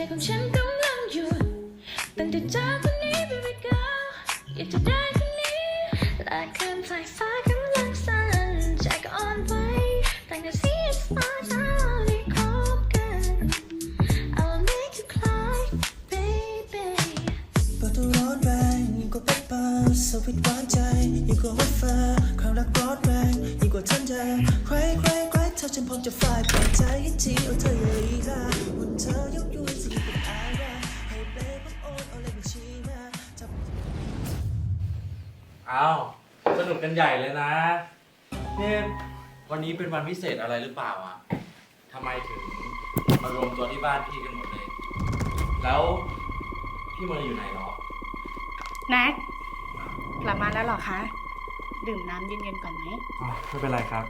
ใจของฉันกำลังหยุดตั้งแต่เจอคนนี้ baby girl อยากจะได้คนนี้และคืนสายฟ้ากำลังสั่นใจก็อ่อนไหวตั้งแต่เสียสมาถ้าเราได้คบกัน I will make you cry baby ประตูร้อนแรงยิ่งกว่าเปปเปอร์สวิตหวานใจยิ่งกว่าวัฟเฟ นี่ยวันนี้เป็นวันพิเศษอะไรหรือเปล่าอะทำไมถึงมารวมตัวที่บ้านพี่กันหมดเลย แล้วพี่เมย์อยู่ไหนหรอ แน็กกลับมาแล้วเหรอคะ ดื่มน้ำเย็นๆก่อนไหม อ๋อไม่เป็นไรครับ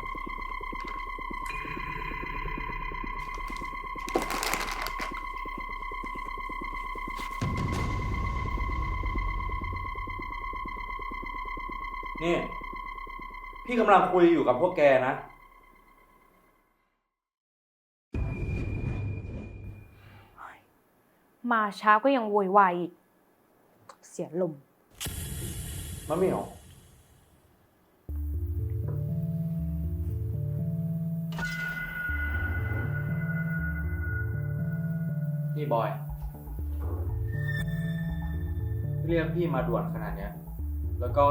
นี่ พี่กำลังคุยอยู่กับพวกแกนะ มาช้าก็ยังโวยวายอีก เสียลมณ์มะเหมียวนี่บอย เรียกพี่มาด่วนขนาดเนี้ย แล้วก็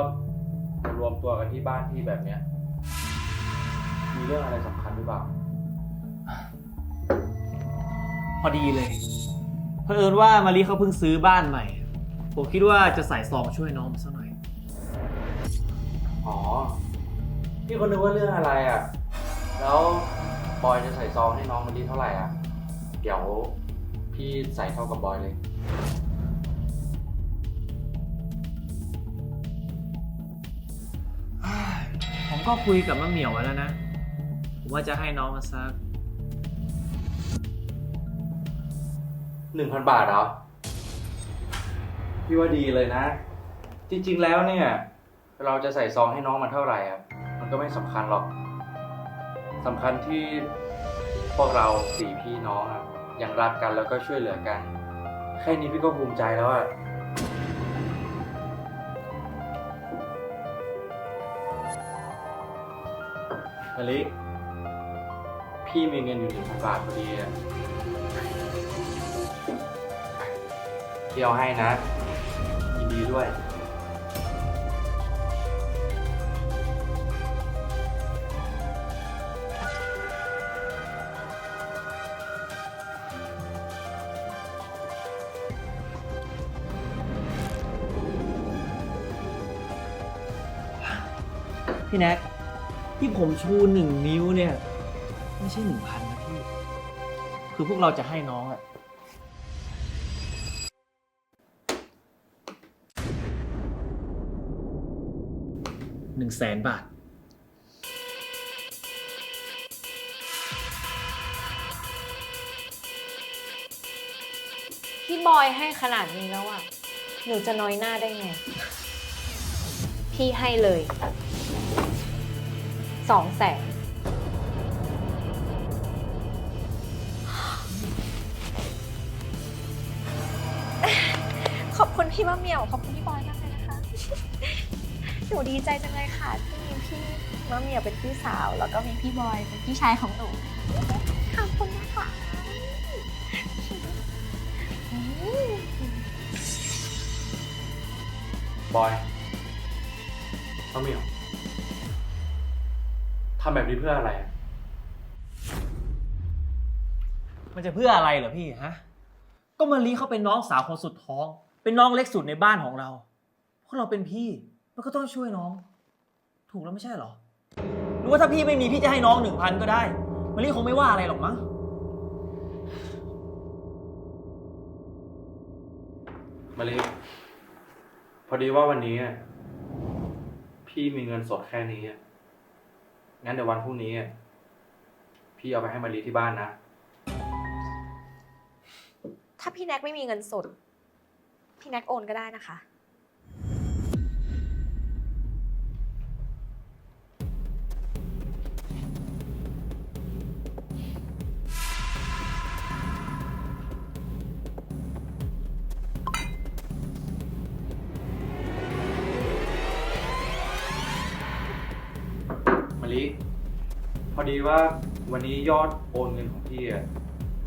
มารวมตัวกันที่บ้านพี่แบบเนี้ย มีเรื่องอะไรสำคัญหรือเปล่า พอดีเลยเผอิญว่ามารีเขาเพิ่งซื้อบ้านใหม่ ผมคิดว่าจะใส่ซองช่วยน้องมันสักหน่อย อ๋อ พี่ก็นึกว่าเรื่องอะไรอะ แล้วบอยจะใส่ซองให้น้องมันดีเท่าไหร่อะ เดี๋ยวพี่ใส่เท่ากับบอยเลย ก็คุยกับมะเหมียวไว้แล้วนะ ว่าจะให้น้องมาสักหนึ่งพันบาทเหรอ พี่ว่าดีเลยนะ จริง ๆ แล้วเนี่ย เราจะใส่ซองให้น้องมันเท่าไหร่อะมันก็ไม่สำคัญหรอกสำคัญที่พวกเราสี่พี่น้องอะยังรักกันแล้วก็ช่วยเหลือกัน แค่นี้พี่ก็ภูมิใจแล้วอะ มะลิพี่มีเงินอยู่หนึ่งพันบาทพอดีอะพี่เอาให้นะยินดีด้วย พี่แน็ก ที่ผมชูหนึ่งนิ้วเนี่ย ไม่ใช่หนึ่งพันนะพี่ คือพวกเราจะให้น้องอะหนึ่งแสนบาท พี่บอยให้ขนาดนี้แล้วอะ หนูจะน้อยหน้าได้ไง พี่ให้เลย สองแสนขอบคุณพี่มะเหมี่ยว ขอบคุณพี่บอยมากเลยนะคะ หนูดีใจจังเลยค่ะ ที่มีพี่มะเหมี่ยวเป็นพี่สาว แล้วก็มีพี่บอยเป็นพี่ชายของหนู ขอบคุณนะคะบอยมะเหมียว ทำแบบนี้เพื่ออะไรอะมันจะเพื่ออะไรเหรอพี่ฮะ ก็มารีเขาเป็นน้องสาวคนสุดท้อง เป็นน้องเล็กสุดในบ้านของเราพวกเราเป็นพี่ มันก็ต้องช่วยน้อง ถูกแล้วไม่ใช่เหรอ หรือว่าถ้าพี่ไม่มีพี่จะให้น้องหนึ่งพันก็ได้ มารีคงไม่ว่าอะไรหรอกมั้ง มาลิพอดีว่าวันนี้อะพี่มีเงินสดแค่นี้อะ งั้นเดี๋ยววันพรุ่งนี้ พี่เอาไปให้มารีที่บ้านนะ ถ้าพี่แน็กไม่มีเงินสด พี่แน็กโอนก็ได้นะคะ ลิพอดีว่าวันนี้ยอดโอนเงินของพี่อะ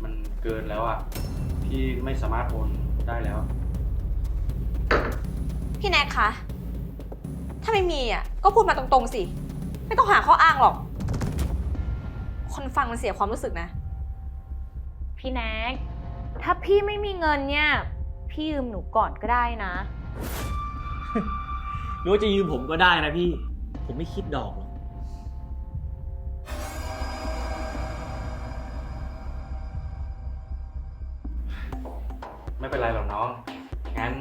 มันเกินแล้วอะ พี่ไม่สามารถโอนได้แล้ว พี่แน็กคะ ถ้าไม่มีอะก็พูดมาตรงๆสิ ไม่ต้องหาข้ออ้างหรอก คนฟังมันเสียความรู้สึกนะ พี่แน็ก ถ้าพี่ไม่มีเงินเนี่ย พี่ยืมหนูก่อนก็ได้นะ หรือว่าจะยืมผมก็ได้นะพี่ ผมไม่คิดดอกหรอ เป็นไรหรอกน้อง งั้น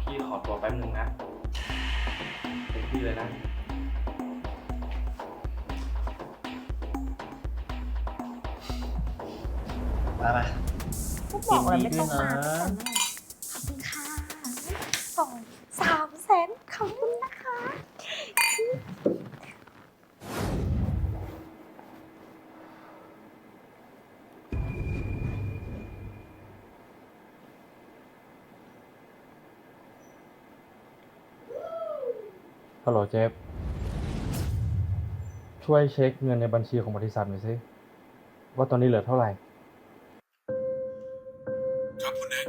พี่ขอตัวแป๊บนึงนะเต็มที่เลยนะไปไปก็บอกแล้วไม่ต้องยินดีมาด้วยน ฮัลโหลเจฟ ช่วยเช็คเงินในบัญชีของบริษัทหน่อยสิ ว่าตอนนี้เหลือเท่าไหร่ ครับคุณแน็ก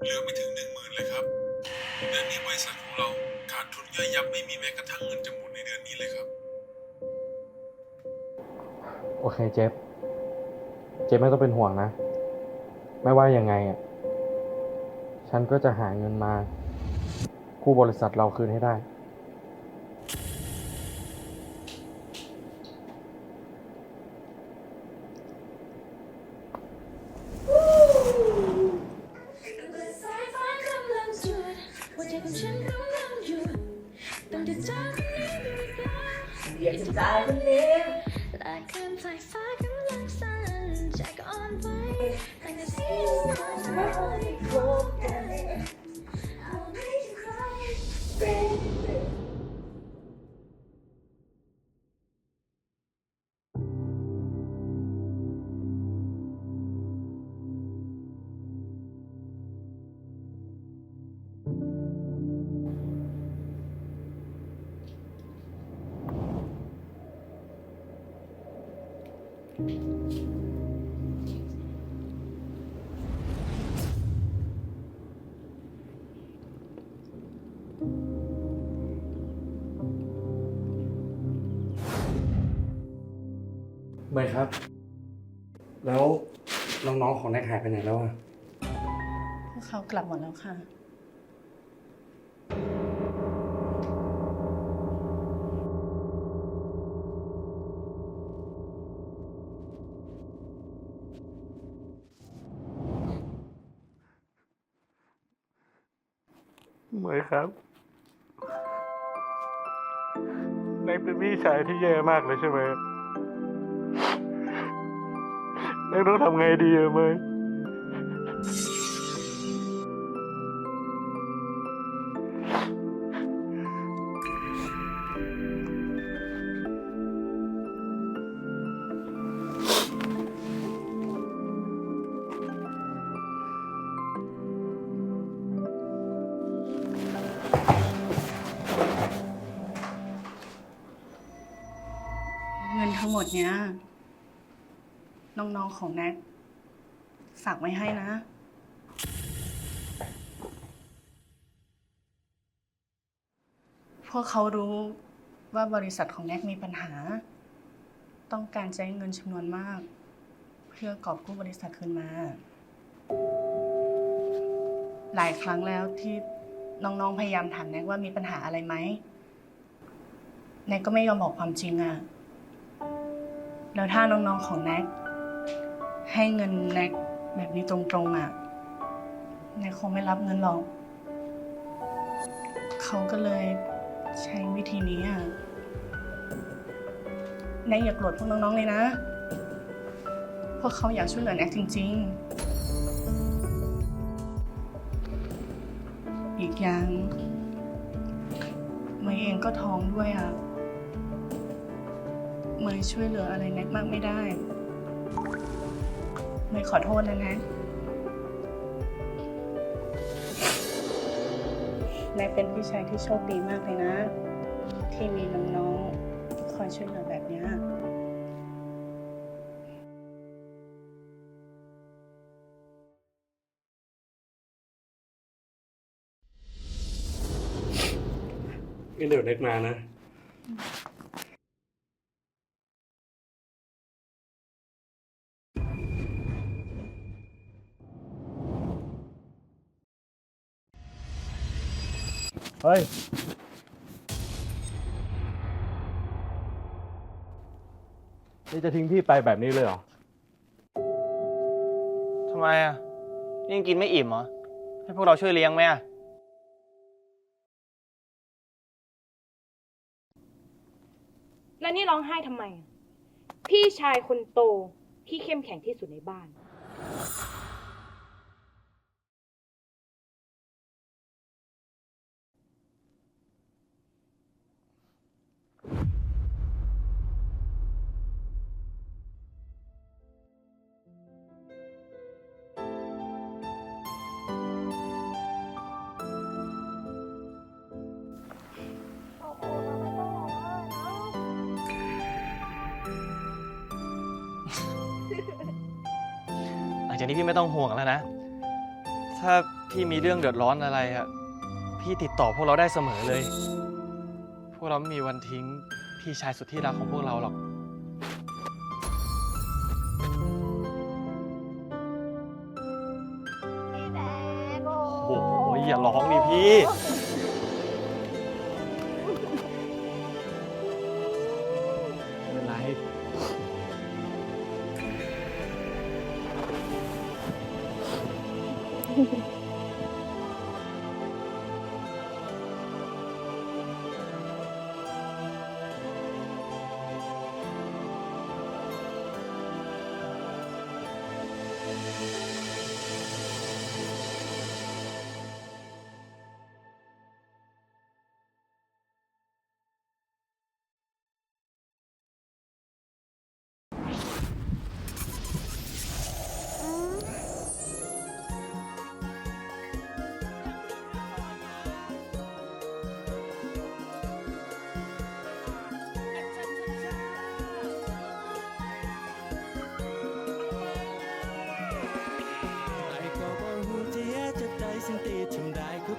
เหลือไม่ถึงหนึ่งหมื่นเลยครับ เดือนนี้บริษัทของเราขาดทุนย่อยยับไม่มีแม้กระทั่งเงินจะหมุนในเดือนนี้เลยครับ โอเคเจฟ เจฟไม่ต้องเป็นห่วงนะ ไม่ว่ายังไงอะ ฉันก็จะหาเงินมากู้บริษัทเราคืนให้ได้ คำสายฟ้ากำลัง เมย์ครับ แล้วน้องๆของน็กหายไปไหนแล้วอะพวกเขากลับหมดแล้วค่ะ เหมยครับนายเป็นพี่ชายที่แย่มากเลยใช่ไหมนายต้องทำไงดีอะเมย ทั้งหมดเนี้ย น้องๆของแน็กฝากไว้ให้นะ พวกเขารู้ว่าบริษัทของแน็กมีปัญหา ต้องการใช้เงินจำนวนมาก เพื่อกอบกู้บริษัทคืนมา หลายครั้งแล้วที่น้องๆพยายามถามแน็กว่ามีปัญหาอะไรไหมแน็กก็ไม่ยอมบอกความจริงอะ แล้วถ้าน้องๆของแน็กให้เงินแน็กแบบนี้ตรงๆอะแน็กคงไม่รับเงินหรอก เขาก็เลยใช้วิธีนี้อะแน็กอย่าโกรธพวกน้องๆเลยนะ พวกเขาอยากช่วยเหลือแน็กจริง ๆ อีกอย่างเมย์เองก็ท้องด้วยอะ เมย์ช่วยเหลืออะไรแน็กมากไม่ได้ เมย์ขอโทษนะแน็กแน็กเป็นพี่ชายที่โชคดีมากเลยนะ ที่มีน้องๆคอยช่วยเหลือแบบเนี้ยงั้นเดี๋ยวเน็กมานะ เฮ้ย นี่จะทิ้งพี่ไปแบบนี้เลยเหรอ ทำไมอะนี่ยังกินไม่อิ่มเหรอ ให้พวกเราช่วยเลี้ยงไหมอะ แล้วนี่ร้องไห้ทำไมอะพี่ชายคนโตที่เข้มแข็งที่สุดในบ้าน จากนี้พี่ไม่ต้องห่วงแล้วนะ ถ้าพี่มีเรื่องเดือดร้อนอะไรอะพี่ติดต่อพวกเราได้เสมอเลย พวกเราไม่มีวันทิ้งพี่ชายสุดที่รักของพวกเราหรอก พี่แน็กโอ้โอ้โหอย่าร้องดิพี่ไม่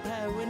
ไอ้